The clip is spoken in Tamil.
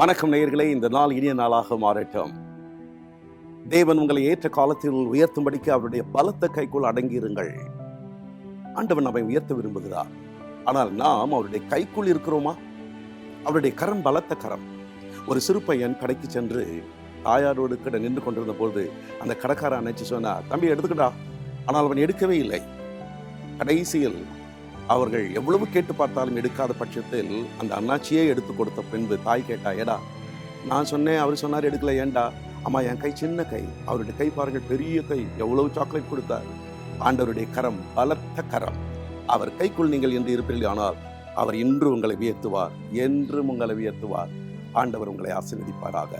வணக்கம் நேயர்களே இந்த நாள் இனிய நாளாக மாறட்டும். தேவன் உங்களை ஏற்ற காலத்தில் உயர்த்தும்படிக்கு அவருடைய பலத்த கைக்குள் அடங்கியிருங்கள். ஆண்டவன் நம்மை உயர்த்த விரும்புகிறார். ஆனால் நாம் அவருடைய கைக்குள் இருக்கிறோமா? அவருடைய கரம் பலத்த கரம். ஒரு சிறு பையன் கடைக்கு சென்று தாயாரோடு கிட்ட நின்று கொண்டிருந்த பொழுது அந்த கடைக்காரன் அணைச்சு சொன்னார் தம்பி எடுத்துக்கடா. ஆனால் அவன் எடுக்கவே இல்லை. கடைசியில் அவர்கள் எவ்வளவு கேட்டு பார்த்தாலும் எடுக்காத பட்சத்தில் அந்த அண்ணாச்சியே எடுத்து கொடுத்த பின்பு தாய் கேட்டா ஏடா நான் சொன்னேன் அவர் சொன்னார் எடுக்கல ஏன்டா அம்மா என் கை சின்ன கை. அவருடைய கை பாருங்கள் பெரிய கை. எவ்வளவு சாக்லேட் கொடுத்தார். ஆண்டவருடைய கரம் பலத்த கரம். அவர் கைக்குள் நீங்கள் என்று இருப்பீர்கள் ஆனால் அவர் இன்று உங்களை வியத்துவார் என்றும் உங்களை வியத்துவார் ஆண்டவர் உங்களை ஆசீர்வதிப்பாராக.